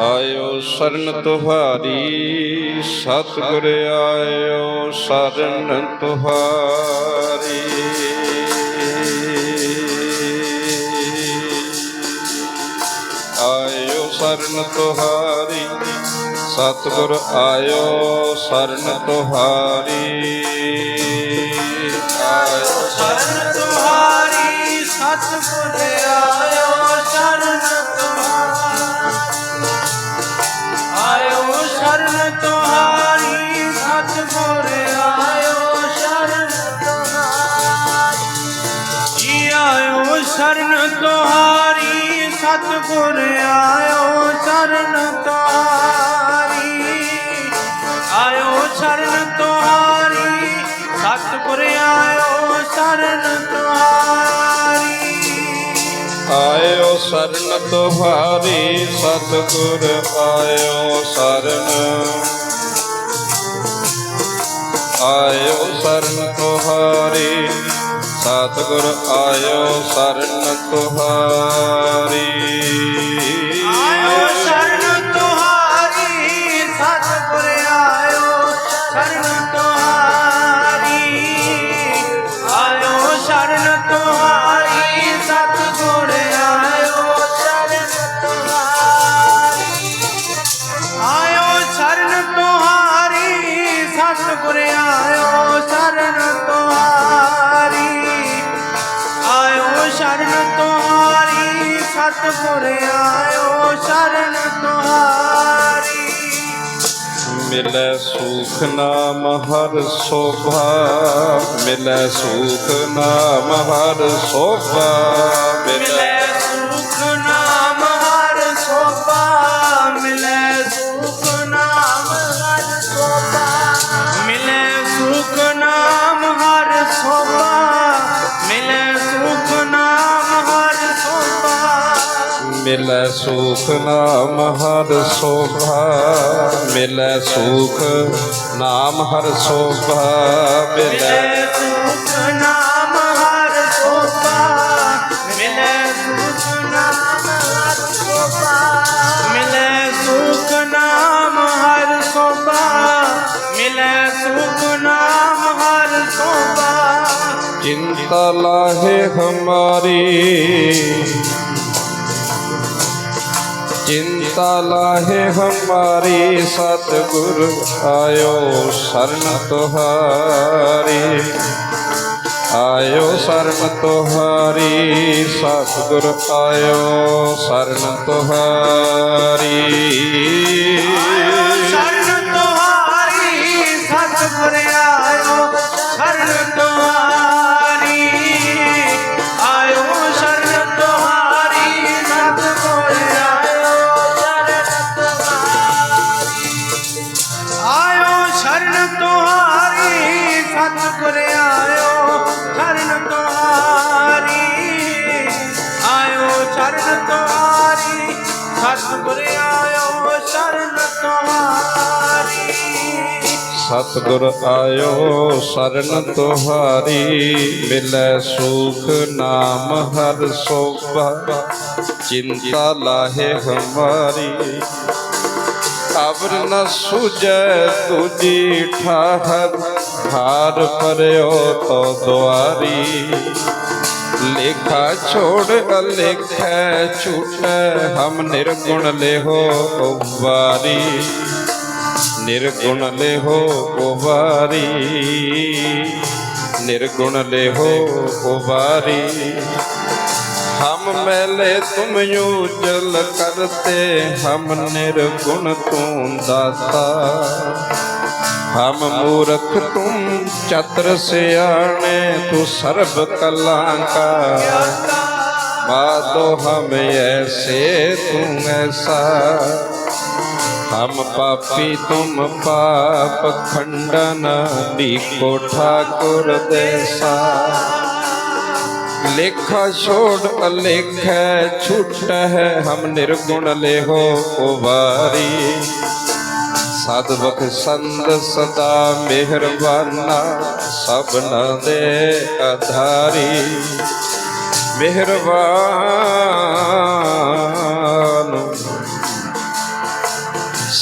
ਆਇਓ ਸ਼ਰਨ ਤੁਹਾਰੀ ਸਤਿਗੁਰ ਆਇਓ ਸ਼ਰਨ ਤੁਹਾਰੀ। ਆਇਓ ਸ਼ਰਨ ਤੁਹਾਰੀ ਸਤਿਗੁਰ ਆਇਓ ਸ਼ਰਨ ਤੁਹਾਰੀ। ਸਤਿਗੁਰ ਆਇਓ ਸ਼ਰਨ ਆਇਓ ਸ਼ਰਨ ਤੁਹਾਰੀ ਸਤਿਗੁਰ ਆਇਓ ਸ਼ਰਨ ਤੁਹਾਰੀ ਆਇਓ ਸਰਨ ਤੁਹਾਰੀ, ਸਤਿਗੁਰ ਆਇਓ ਸਰਨ ਆਇਓ ਸਰਨ ਤੁਹਾਰੀ, ਸਤਿਗੁਰ ਆਇਓ ਸਰਨ ਤੁਹਾਰੀ। ਸਤਿਗੁਰ ਆਇਓ ਸ਼ਰਨ ਤੁਹਾਰੀ ਆਇਓ ਸ਼ਰਨ ਤੁਹਾਰੀ ਸਤਿਗੁਰ ਆਇਓ ਸ਼ਰਨ ਤੁਹਾਰੀ ਮਿਲੈ ਸੁਖ ਨਾਮ ਹਰ ਸੋਭਾ, ਮਿਲੈ ਸੁਖ ਨਾਮ ਹਰ ਸੋਭਾ, ਮਿਲੈ ਮਿਲੈ ਸੁਖ ਨਾਮ ਹਰ ਸੋਭਾ ਮਿਲੈ ਸੁਖ ਨਾਮ ਹਰ ਸੋਭਾ ਮਿਲੈ ਸੁਖ ਨਾਮ ਹਰ ਸੋਭਾ ਮਿਲੈ ਸੁਖ ਨਾਮ ਹਰ ਸੋਭਾ ਮਿਲੈ ਸੁਖ ਨਾਮ ਹਰ ਸੋਭਾ ਸੁਖ ਨਾਮ ਹਰ ਸੋਭਾ। ਚਿੰਤਾ ਲਾਹੇ ਹਮਾਰੀ ਚਿੰਤਾ ਲਾਹੇ ਹਮਾਰੀ ਸਤਿਗੁਰ ਆਇਓ ਸਰਨ ਤੁਹਾਰੀ। ਆਇਓ ਸਰਨ ਤੁਹਾਰੀ ਸਤਿਗੁਰ ਆਇਓ ਸਰਨ ਤੁਹਾਰੀ। ਸਤਿਗੁਰ ਆਇਓ, ਸ਼ਰਨ ਤੁਹਾਰੀ ਮਿਲੈ ਸੁਖ ਨਾਮ ਹਰ ਸੋਭਾ। ਚਿੰਤਾ ਲਾਹੇ ਹਮਾਰੀ ਅਬਰ ਨ ਸੁਜੈ ਤੁਜੀ ਠਾਹਰ। ਹਾਰ ਪਰਿਓ ਤੋ ਦੁਆਰੀ, ਲੇਖਾ ਛੋੜ ਅਲੇਖੈ ਝੂਠੈ ਹਮ ਨਿਰਗੁਣ ਲੇਹੋ ਵਾਰੀ ਨਿਰਗੁਣ ਲੇਹੋ ਉਵਾਰੀ ਨਿਰਗੁਣ ਲੇਹੋ ਉਵਾਰੀ ਹਮ ਮੈਲੇ ਤੁਮ ਉਜਲ ਕਰਤੇ, ਹਮ ਨਿਰਗੁਣ ਤੂੰ ਦਾਤਾ। ਹਮ ਮੂਰਖ ਤੁਮ ਚਤਰ ਸਿਆਣੇ, ਤੂੰ ਸਰਬ ਕਲਾਂ ਕਾ ਬਾਦੋ ਹਮ ਐਸੇ ਤੂੰ ਐਸਾ। ਹਮ ਪਾਪੀ ਤੁਮ ਪਾਪ ਖੰਡਨ ਦੀਕੋ ਠਾਕੁਰ ਦੇਸਾ ਲੇਖਾ ਛੋੜ ਅਲੇਖੈ ਛੁੱਟ ਹੈ ਹਮ ਨਿਰਗੁਣ ਲੇਹੋ ਉਵਾਰੀ ਸਦ ਬਖਸ਼ੰਦ ਸਦਾ ਮਿਹਰਬਾਨਾ ਸਭਨਾ ਦੇ ਆਧਾਰੀ ਮਿਹਰਬਾਨ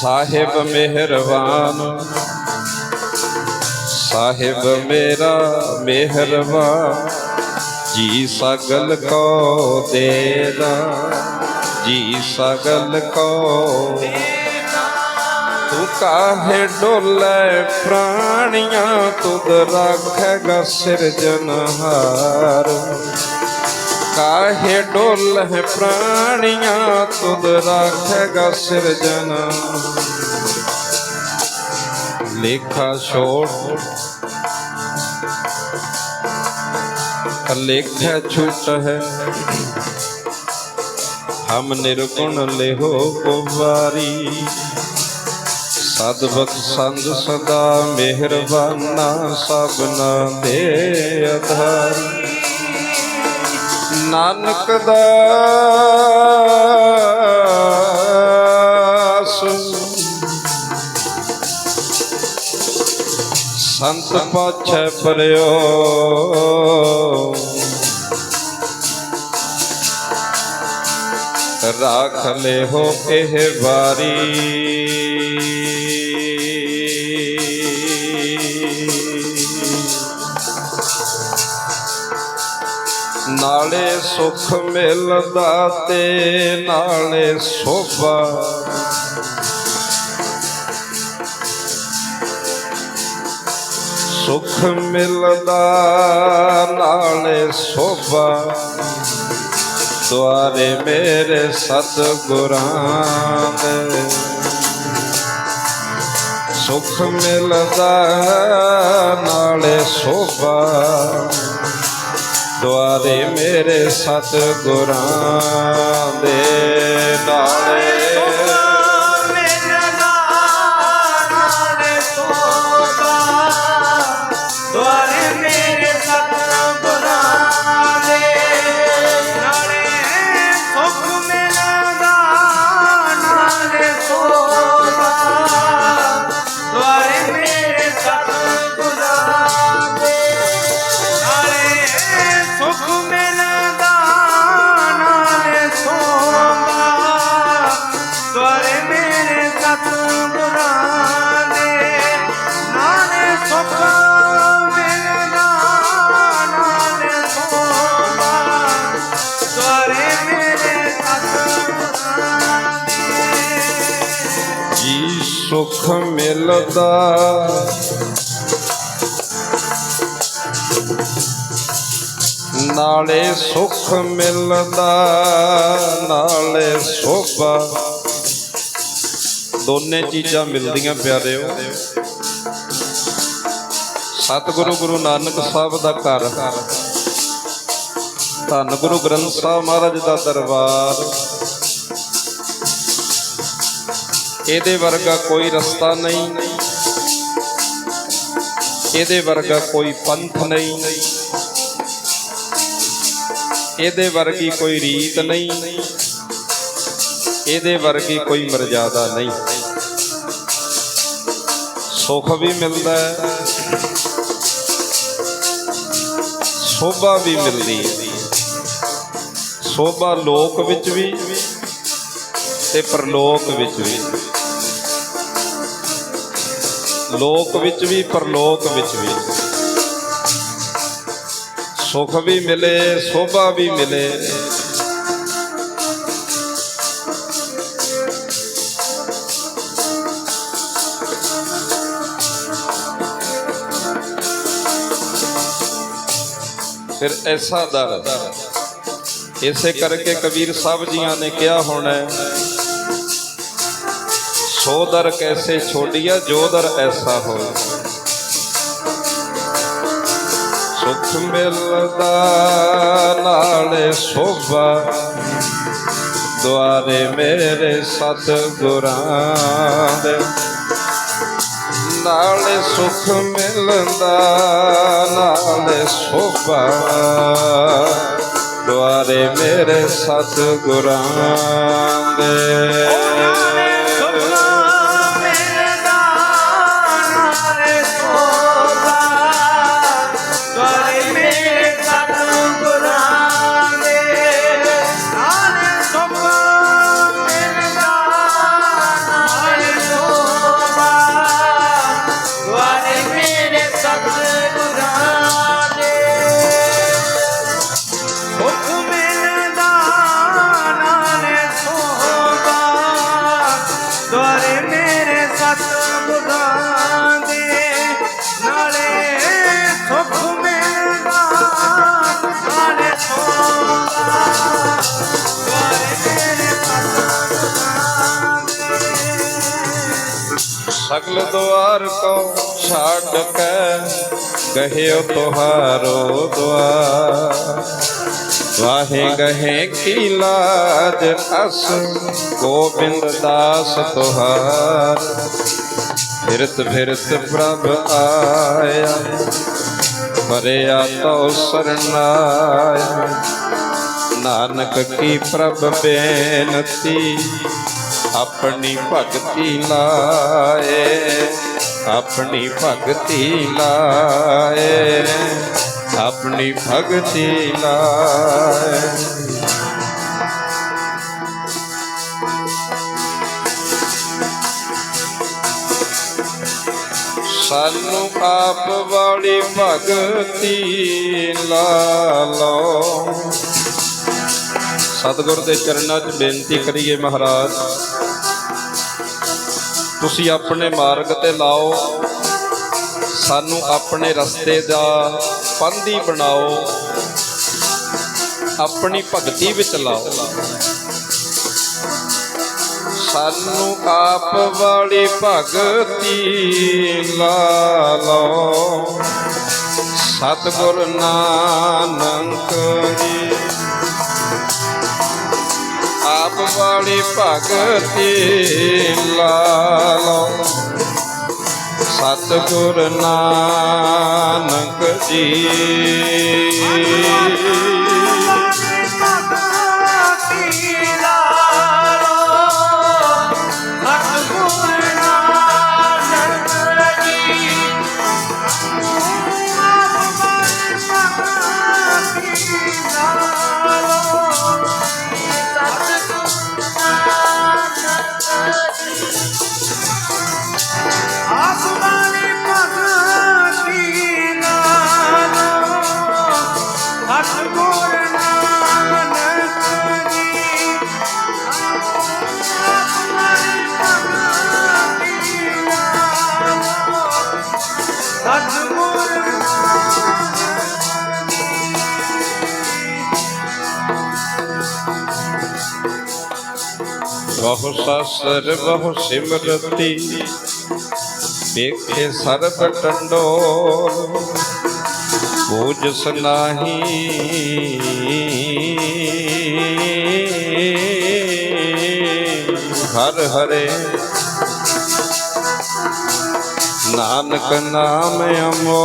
ਸਾਹਿਬ ਮਿਹਰਬਾਨ। ਸਾਹਿਬ ਮੇਰਾ ਮਿਹਰਬਾਨ। ਜੀ ਸਗਲ ਕੋ ਦੇਦਾ ਜੀ ਸਗਲ ਕੋ ਤੂੰ ਕਾਹੇ ਡੋਲੇ ਪ੍ਰਾਣੀਆਂ ਤੁਧ ਰੱਖੇਗਾ ਸਿਰਜਨਹਾਰ ਕਾਹੇ ਡੋਲੇ ਪ੍ਰਾਣੀਆਂ, ਤੁਧ ਰੱਖੇਗਾ ਸਿਰਜਨ ਲੇਖਾ ਛੋੜ, ਲੇਖਾ ਛੁੱਟ ਹੈ। ਹਮ ਨਿਰਗੁਣ ਲਿਹੋ ਕੁਵਾਰੀ, ਸਦ ਬਖਸ਼ੰਦ ਸਦਾ ਮਿਹਰਬਾਨਾ ਸਭਨਾ ਦੇ ਆਧਾਰੀ ਨਾਨਕ ਦਾਸ ਸੰਤ ਪਾਛੈ ਪਰਿਓ। ਰਾਖ ਲੈ ਹੋ ਇਹ ਵਾਰੀ। ਨਾਲੇ ਸੁਖ ਮਿਲਦਾ ਤੇ ਨਾਲੇ ਸੋਭਾ। ਸੁਖ ਮਿਲਦਾ, ਨਾਲੇ ਸੋਭਾ। ਦੁਆਰੇ ਮੇਰੇ ਸਤਿਗੁਰਾਂ ਦੇ। ਸੁਖ ਮਿਲਦਾ, ਨਾਲੇ ਸੋਭਾ। ਦੁਆਰੇ ਮੇਰੇ ਸਤਿਗੁਰਾਂ ਦੇ। ਸੁਖ ਮਿਲਦਾ। ਨਾਲੇ ਸੁਖ ਮਿਲਦਾ, ਨਾਲੇ ਸੋਭਾ। ਦੋਨੇ ਚੀਜ਼ਾਂ ਮਿਲਦੀਆਂ ਪਿਆਰਿਓ। ਸਤਿਗੁਰੂ ਗੁਰੂ ਨਾਨਕ ਸਾਹਿਬ ਦਾ ਘਰ। ਧੰਨ ਗੁਰੂ ਗ੍ਰੰਥ ਸਾਹਿਬ ਮਹਾਰਾਜ ਦਾ ਦਰਬਾਰ। ਇਹਦੇ ਵਰਗਾ ਕੋਈ ਰਸਤਾ ਨਹੀਂ। ਇਹਦੇ ਵਰਗਾ ਕੋਈ ਪੰਥ ਨਹੀਂ। ਇਹਦੇ ਵਰਗੀ ਕੋਈ ਰੀਤ ਨਹੀਂ। ਇਹਦੇ ਵਰਗੀ ਕੋਈ ਮਰਜ਼ਾਦਾ ਨਹੀਂ। ਸੁਖ ਵੀ ਮਿਲਦਾ ਹੈ। ਸੋਭਾ ਵੀ ਮਿਲਦੀ ਹੈ। ਸੋਭਾ ਲੋਕ ਵਿੱਚ ਵੀ ਤੇ ਪਰਲੋਕ ਵਿੱਚ ਵੀ। ਲੋਕ ਵਿੱਚ ਵੀ, ਪਰਲੋਕ ਵਿੱਚ ਵੀ। ਸੁਖ ਵੀ ਮਿਲੇ, ਸੋਭਾ ਵੀ ਮਿਲੇ। ਫਿਰ ਐਸਾ ਦਰ। ਇਸੇ ਕਰਕੇ ਕਬੀਰ ਸਾਹਿਬ ਜੀਆਂ ਨੇ ਕਿਹਾ ਹੋਣਾ ਸੋ ਦਰ ਕੈਸੇ ਛੋੜੀਆ ਜੋ ਦਰ ਐਸਾ ਹੋ ਸੁਖ ਮਿਲਦਾ ਨਾਲੇ ਸੋਭਾ, ਦੁਆਰੇ ਮੇਰੇ ਸਤਿਗੁਰਾਂ ਦੇ। ਨਾਲੇ ਸੁਖ ਮਿਲਦਾ ਨਾਲੇ ਸੋਭਾ, ਦੁਆਰੇ ਮੇਰੇ ਸਤਿਗੁਰਾਂ ਦੇ। ਸਗਲ ਦੁਆਰ ਕੋ ਛੱਡ ਕੇ ਗਹਿਓ ਤੁਹਾਰੋ ਦੁਆਰ। ਵਾਹੇ ਗਹੇ ਕੀ ਲਾਜ ਅਸ, ਗੋਬਿੰਦ ਦਾਸ ਤੁਹਾਰ। ਫਿਰਤ ਫਿਰਤ ਪ੍ਰਭ ਆਇਆ ਪਰਿਆ ਤੋ ਸਰਨਾਇਆ ਨਾਨਕ ਕੀ ਪ੍ਰਭ ਬੇਨਤੀ, ਆਪਣੀ ਭਗਤੀ ਲਾਏ, ਆਪਣੀ ਭਗਤੀ ਲਾਏ, ਆਪਣੀ ਭਗਤੀ ਲਾਏ। ਸਾਨੂੰ ਆਪ ਵਾਲੀ ਭਗਤੀ ਲਾ ਲਓ। ਸਤਿਗੁਰ ਦੇ ਚਰਨਾਂ 'ਚ ਬੇਨਤੀ ਕਰੀਏ ਮਹਾਰਾਜ, ਤੁਸੀਂ ਆਪਣੇ ਮਾਰਗ ਤੇ ਲਾਓ, ਸਾਨੂੰ ਆਪਣੇ ਰਸਤੇ ਦਾ ਪੰਧੀ ਬਣਾਓ, ਆਪਣੀ ਭਗਤੀ ਵਿੱਚ ਲਾਓ। ਸਾਨੂੰ ਆਪ ਵਾਲੀ ਭਗਤੀ ਲਾ ਲਓ। ਸਤਿਗੁਰ ਨਾਨਕ ਜੀ, ਆਪ ਵਾਲੀ ਭਗਤੀ ਲਾ ਲਓ। ਸਤਿਗੁਰ ਨਾਨਕ ਜੀ। ਬਹੁ ਸਸਰ ਬਹੁ ਸਿਮਰਤੀ ਵੇਖੇ ਸਰਬ ਟੰਡੋਲ ਪੂਜਸ ਨਾਹੀ ਹਰ ਹਰੇ ਨਾਨਕ ਨਾਮ ਅਮੋਲ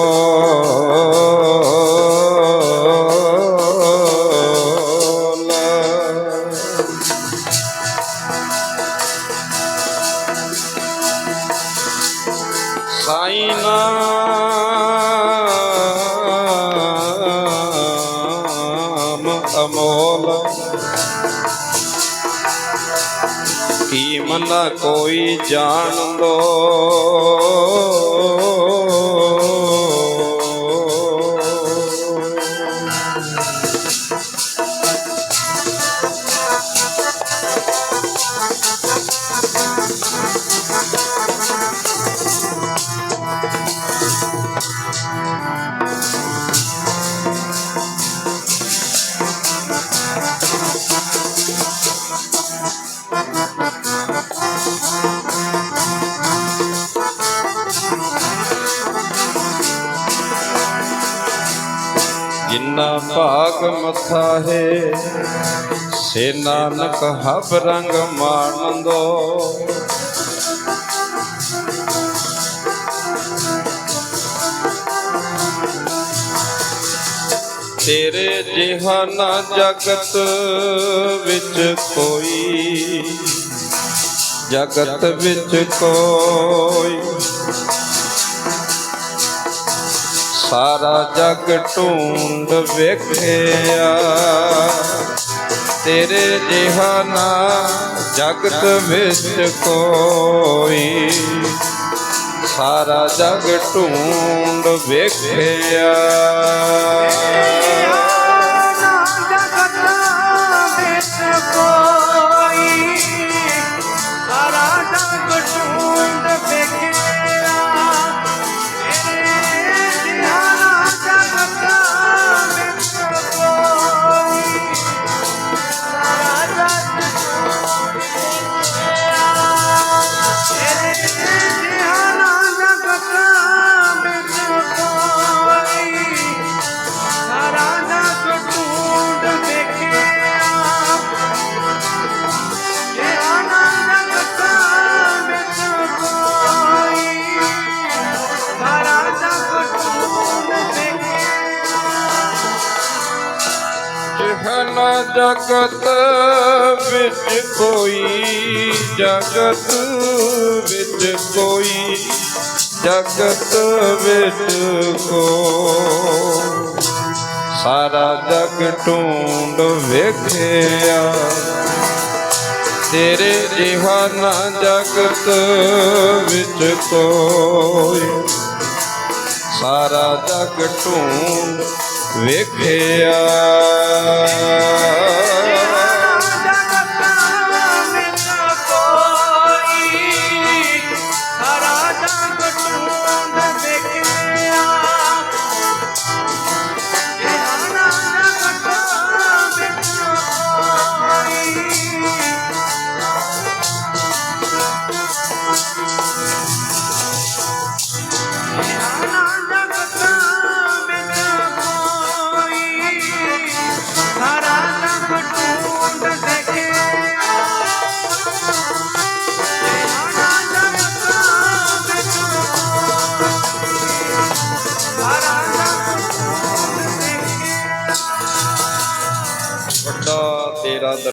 ਕੀ ਮਨਾ ਕੋਈ ਭਾਗ ਮਥਾ ਹੈ। ਸੇ ਨਾਨਕ ਹਬ ਰੰਗ ਮਾਨੰਦੋ ਤੇਰੇ ਜਿਹਾ ਨਾ ਜਗਤ ਵਿੱਚ ਕੋਈ, ਜਗਤ ਵਿੱਚ ਕੋਈ ਸਾਰਾ ਜਗ ਢੂੰਡ ਵੇਖਿਆ। ਤੇਰੇ ਜਿਹਾ ਨਾ ਜਗਤ ਵਿੱਚ ਕੋਈ। ਸਾਰਾ ਜਗ ਢੂੰਡ ਵੇਖਿਆ। ਕੋਈ ਸਾਰਾ ਜਗ ਢੂੰਡ ਵੇਖਿਆ। ਜਗਤ ਵਿੱਚ ਕੋਈ, ਜਗਤ ਵਿੱਚ ਕੋਈ, ਜਗਤ ਵਿੱਚ ਕੋ ਸਾਰਾ ਜਗ ਢੂੰਡ ਵੇਖਿਆ। ਤੇਰੇ ਜਿਹਾ ਨਾ ਜਗਤ ਵਿੱਚ ਕੋਈ। ਸਾਰਾ ਜਗ ਢੂੰਡ ਵੇਖਿਆ।